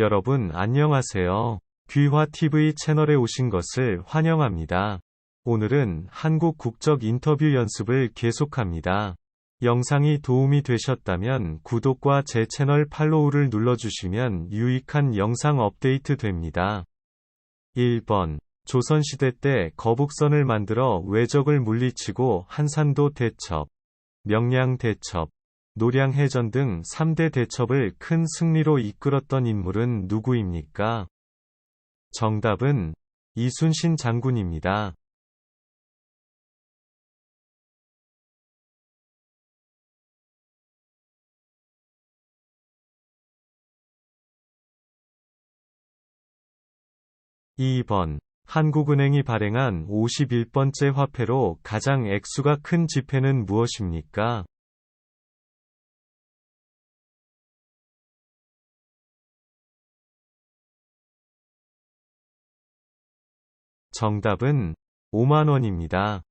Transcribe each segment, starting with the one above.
여러분 안녕하세요. 귀화TV 채널에 오신 것을 환영합니다. 오늘은 한국 국적 인터뷰 연습을 계속합니다. 영상이 도움이 되셨다면 구독과 제 채널 팔로우를 눌러주시면 유익한 영상 업데이트 됩니다. 1번. 조선시대 때 거북선을 만들어 외적을 물리치고 한산도 대첩, 명량 대첩, 노량해전 등 3대 대첩을 큰 승리로 이끌었던 인물은 누구입니까? 정답은 이순신 장군입니다. 2번 한국은행이 발행한 51번째 화폐로 가장 액수가 큰 지폐는 무엇입니까? 정답은 5만원입니다.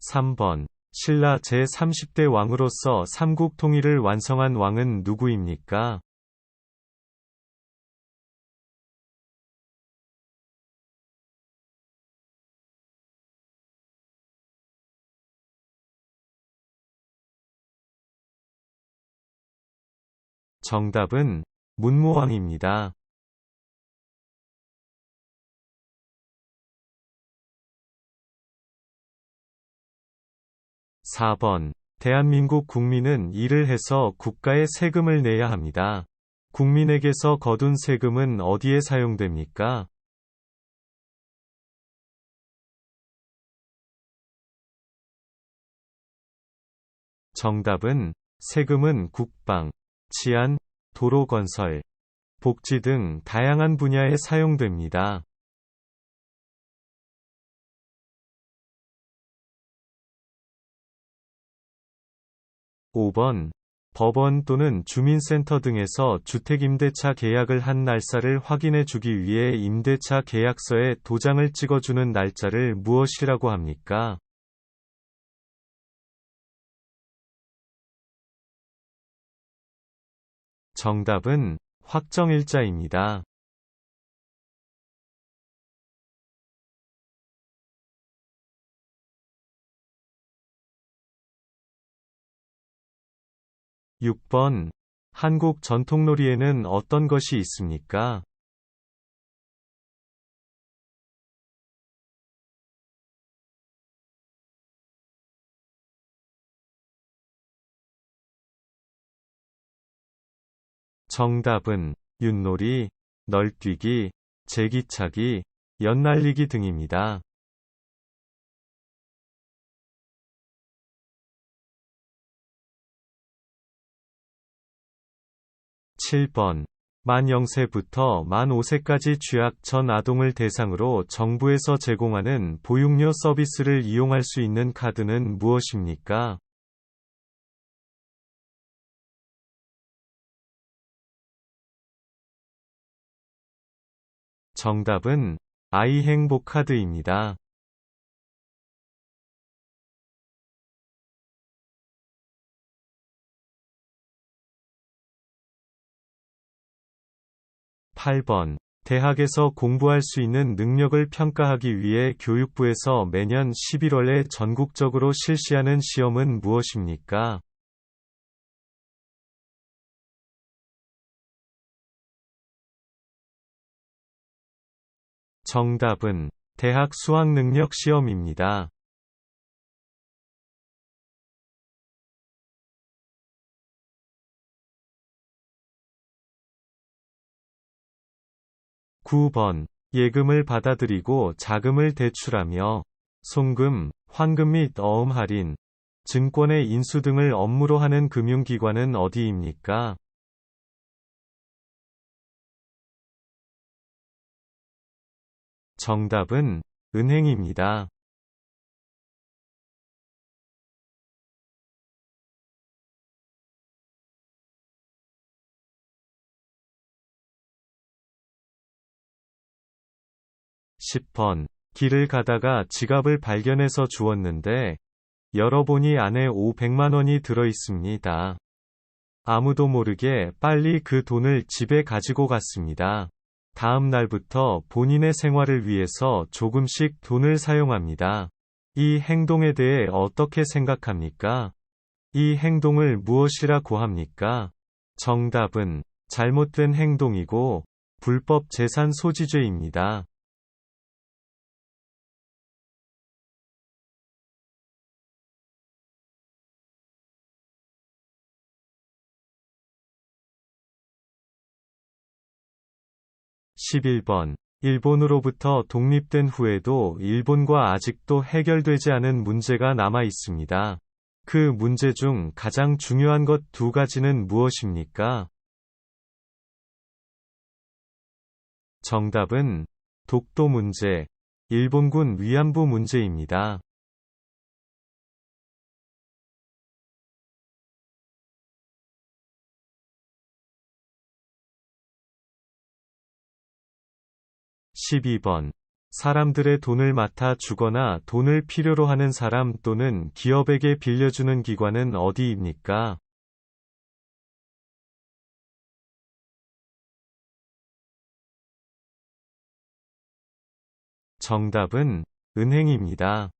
3번 신라 제30대 왕으로서 삼국 통일을 완성한 왕은 누구입니까? 정답은 문무왕입니다. 4번. 대한민국 국민은 일을 해서 국가에 세금을 내야 합니다. 국민에게서 거둔 세금은 어디에 사용됩니까? 정답은 세금은 국방, 치안, 도로 건설, 복지 등 다양한 분야에 사용됩니다. 5번 법원 또는 주민센터 등에서 주택임대차 계약을 한 날짜를 확인해 주기 위해 임대차 계약서에 도장을 찍어주는 날짜를 무엇이라고 합니까? 정답은 확정일자입니다. 6번. 한국 전통놀이에는 어떤 것이 있습니까? 정답은 윷놀이, 널뛰기, 제기차기, 연날리기 등입니다. 7번. 만 0세부터 만 5세까지 취약 전 아동을 대상으로 정부에서 제공하는 보육료 서비스를 이용할 수 있는 카드는 무엇입니까? 정답은 아이 행복 카드입니다. 8번. 대학에서 공부할 수 있는 능력을 평가하기 위해 교육부에서 매년 11월에 전국적으로 실시하는 시험은 무엇입니까? 정답은 대학 수학능력 시험입니다. 9번. 예금을 받아들이고 자금을 대출하며 송금, 환금 및 어음 할인, 증권의 인수 등을 업무로 하는 금융기관은 어디입니까? 정답은 은행입니다. 10번. 길을 가다가 지갑을 발견해서 주웠는데, 열어보니 안에 500만 원이 들어 있습니다. 아무도 모르게 빨리 그 돈을 집에 가지고 갔습니다. 다음 날부터 본인의 생활을 위해서 조금씩 돈을 사용합니다. 이 행동에 대해 어떻게 생각합니까? 이 행동을 무엇이라고 합니까? 정답은 잘못된 행동이고 불법 재산 소지죄입니다. 11번. 일본으로부터 독립된 후에도 일본과 아직도 해결되지 않은 문제가 남아 있습니다. 그 문제 중 가장 중요한 것 두 가지는 무엇입니까? 정답은 독도 문제, 일본군 위안부 문제입니다. 12번. 사람들의 돈을 맡아 주거나 돈을 필요로 하는 사람 또는 기업에게 빌려주는 기관은 어디입니까? 정답은 은행입니다.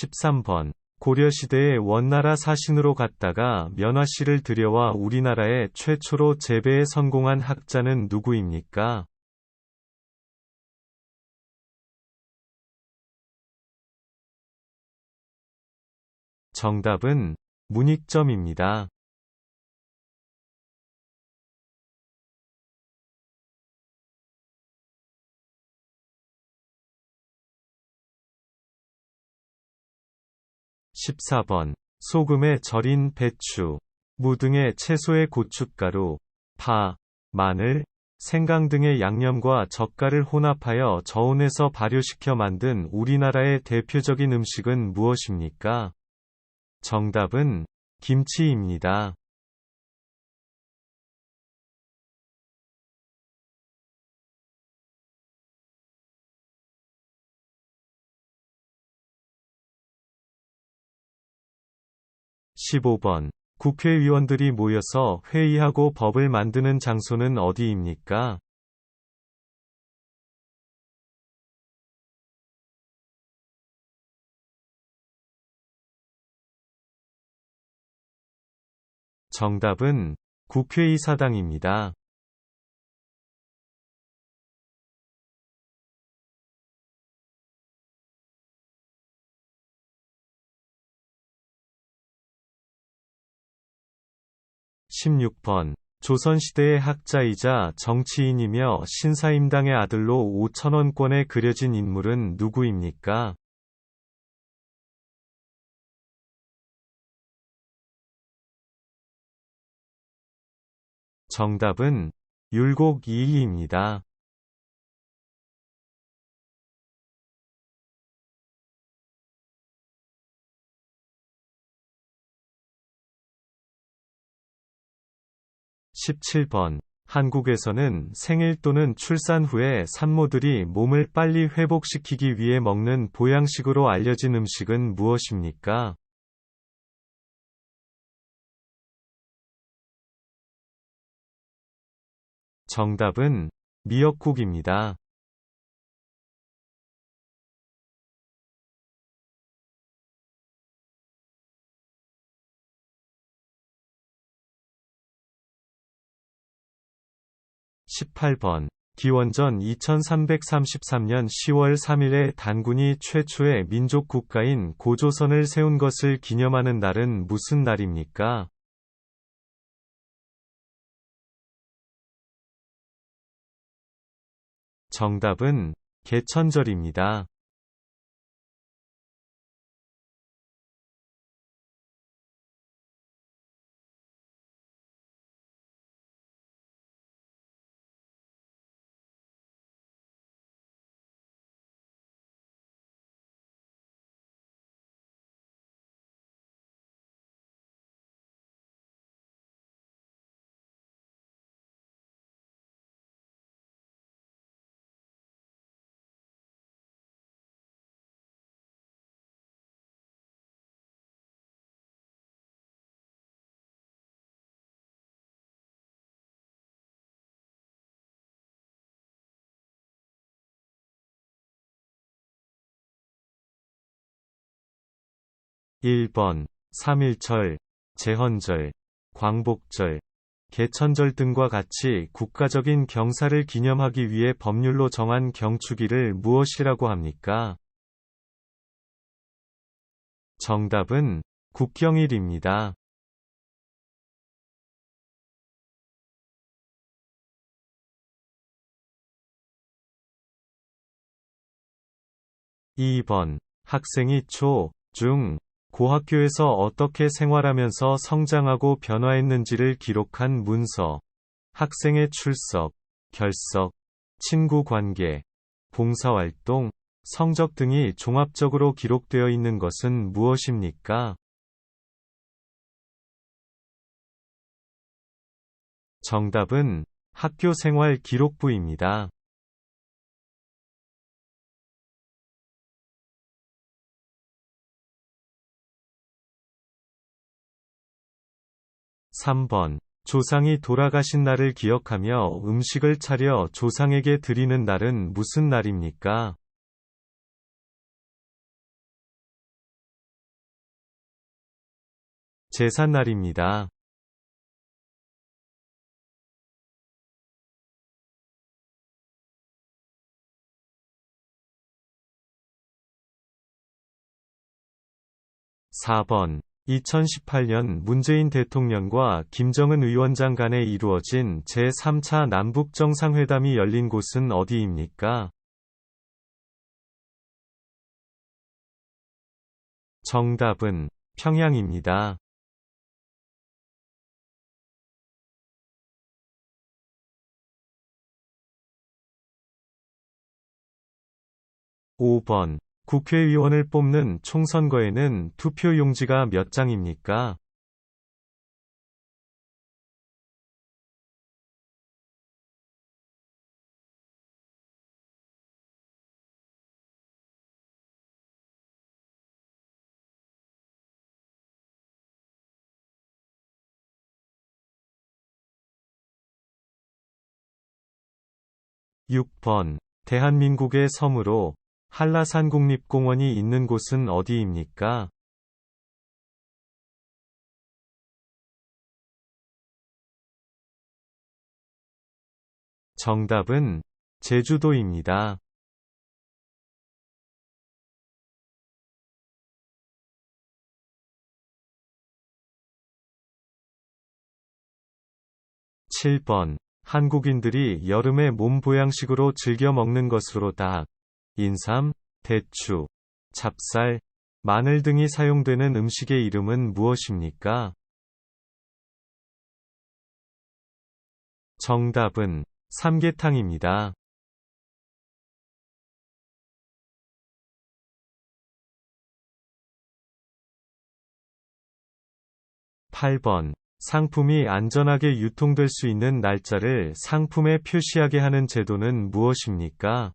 13번. 고려시대에 원나라 사신으로 갔다가 면화씨를 들여와 우리나라에 최초로 재배에 성공한 학자는 누구입니까? 정답은 문익점입니다. 14번. 소금에 절인 배추, 무 등의 채소의 고춧가루, 파, 마늘, 생강 등의 양념과 젓갈을 혼합하여 저온에서 발효시켜 만든 우리나라의 대표적인 음식은 무엇입니까? 정답은 김치입니다. 15번. 국회의원들이 모여서 회의하고 법을 만드는 장소는 어디입니까? 정답은 국회의사당입니다. 16번. 조선시대의 학자이자 정치인이며 신사임당의 아들로 5천원권에 그려진 인물은 누구입니까? 정답은 율곡 이이입니다. 17번. 한국에서는 생일 또는 출산 후에 산모들이 몸을 빨리 회복시키기 위해 먹는 보양식으로 알려진 음식은 무엇입니까? 정답은 미역국입니다. 18번. 기원전 2333년 10월 3일에 단군이 최초의 민족 국가인 고조선을 세운 것을 기념하는 날은 무슨 날입니까? 정답은 개천절입니다. 1번 3.1절, 제헌절, 광복절, 개천절 등과 같이 국가적인 경사를 기념하기 위해 법률로 정한 경축일을 무엇이라고 합니까? 정답은 국경일입니다. 2번 학생이 초, 중, 고학교에서 어떻게 생활하면서 성장하고 변화했는지를 기록한 문서. 학생의 출석, 결석, 친구 관계, 봉사활동, 성적 등이 종합적으로 기록되어 있는 것은 무엇입니까? 정답은 학교 생활 기록부입니다. 3번. 조상이 돌아가신 날을 기억하며 음식을 차려 조상에게 드리는 날은 무슨 날입니까? 제삿날입니다. 4번 2018년 문재인 대통령과 김정은 위원장 간에 이루어진 제3차 남북정상회담이 열린 곳은 어디입니까? 정답은 평양입니다. 5번 국회의원을 뽑는 총선거에는 투표 용지가 몇 장입니까? (6번) 대한민국의 섬으로 한라산 국립공원이 있는 곳은 어디입니까? 정답은 제주도입니다. 7번 한국인들이 여름에 몸 보양식으로 즐겨 먹는 것으로 닭, 인삼, 대추, 찹쌀, 마늘 등이 사용되는 음식의 이름은 무엇입니까? 정답은 삼계탕입니다. 8번 상품이 안전하게 유통될 수 있는 날짜를 상품에 표시하게 하는 제도는 무엇입니까?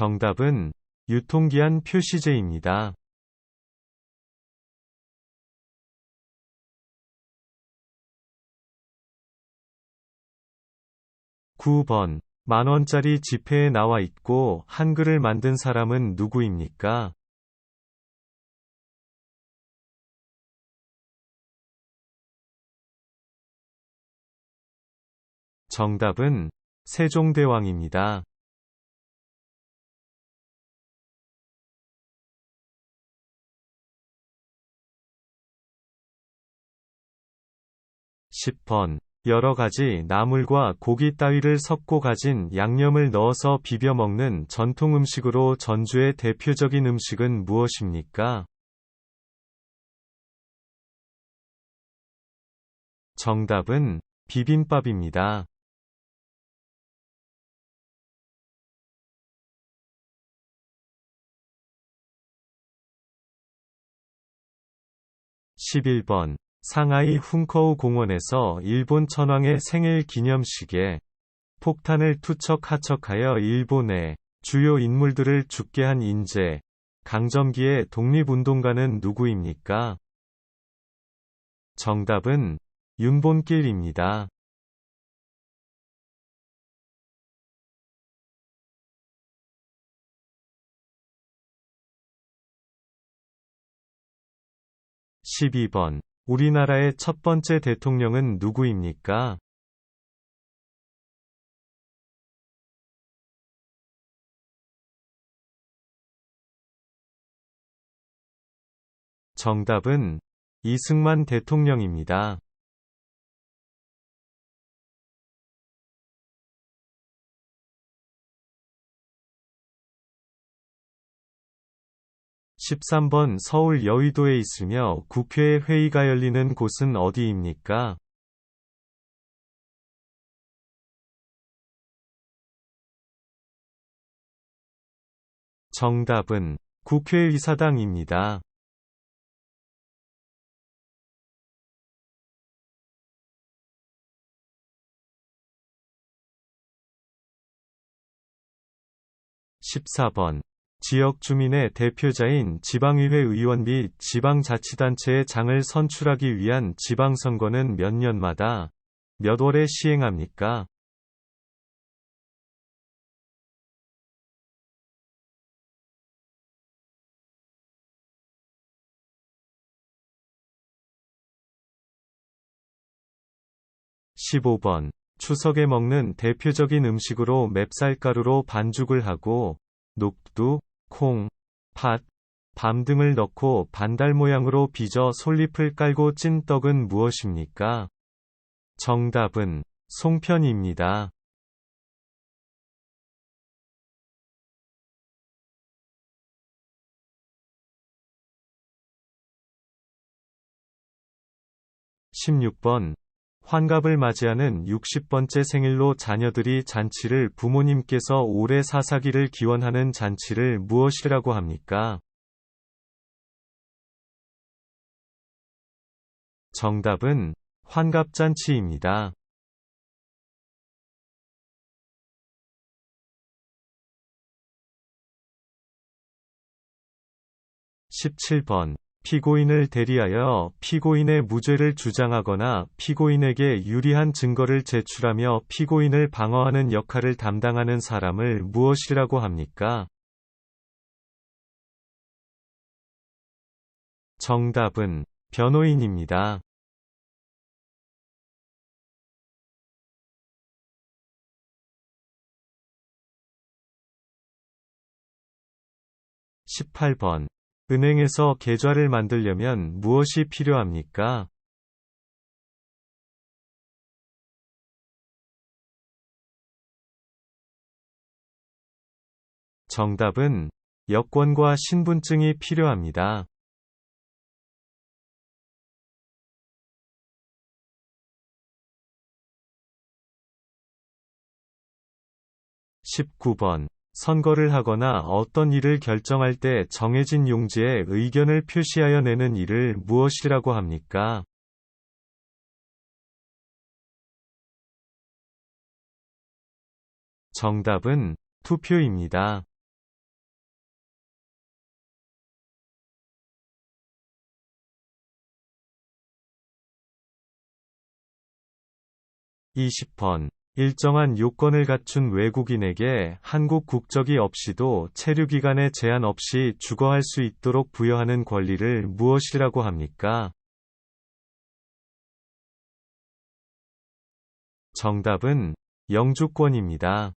정답은 유통기한 표시제입니다. 9번 만원짜리 지폐에 나와 있고 한글을 만든 사람은 누구입니까? 정답은 세종대왕입니다. 10번. 여러 가지 나물과 고기 따위를 섞고 가진 양념을 넣어서 비벼 먹는 전통 음식으로 전주의 대표적인 음식은 무엇입니까? 정답은 비빔밥입니다. 11번 상하이 훈커우 공원에서 일본 천황의 생일 기념식에 폭탄을 투척 하척하여 일본의 주요 인물들을 죽게 한 인재 강점기의 독립운동가는 누구입니까? 정답은 윤본길입니다. (12번) 우리나라의 첫 번째 대통령은 누구입니까? 정답은 이승만 대통령입니다. 13번 서울 여의도에 있으며 국회 회의가 열리는 곳은 어디입니까? 정답은 국회의사당입니다. 14번 지역 주민의 대표자인 지방의회 의원 및 지방자치단체의 장을 선출하기 위한 지방선거는 몇 년마다 몇 월에 시행합니까? (15번) 추석에 먹는 대표적인 음식으로 맵쌀가루로 반죽을 하고 녹두, 콩, 팥, 밤 등을 넣고 반달 모양으로 빚어 솔잎을 깔고 찐 떡은 무엇입니까? 정답은 송편입니다. (16번) 환갑을 맞이하는 60번째 생일로 자녀들이 잔치를 부모님께서 오래 사사기를 기원하는 잔치를 무엇이라고 합니까? 정답은 환갑잔치입니다. 17번 피고인을 대리하여 피고인의 무죄를 주장하거나 피고인에게 유리한 증거를 제출하며 피고인을 방어하는 역할을 담당하는 사람을 무엇이라고 합니까? 정답은 변호인입니다. 18번 은행에서 계좌를 만들려면 무엇이 필요합니까? 정답은 여권과 신분증이 필요합니다. 19번 선거를 하거나 어떤 일을 결정할 때 정해진 용지에 의견을 표시하여 내는 일을 무엇이라고 합니까? 정답은 투표입니다. 20번 일정한 요건을 갖춘 외국인에게 한국 국적이 없이도 체류기간에 제한 없이 주거할 수 있도록 부여하는 권리를 무엇이라고 합니까? 정답은 영주권입니다.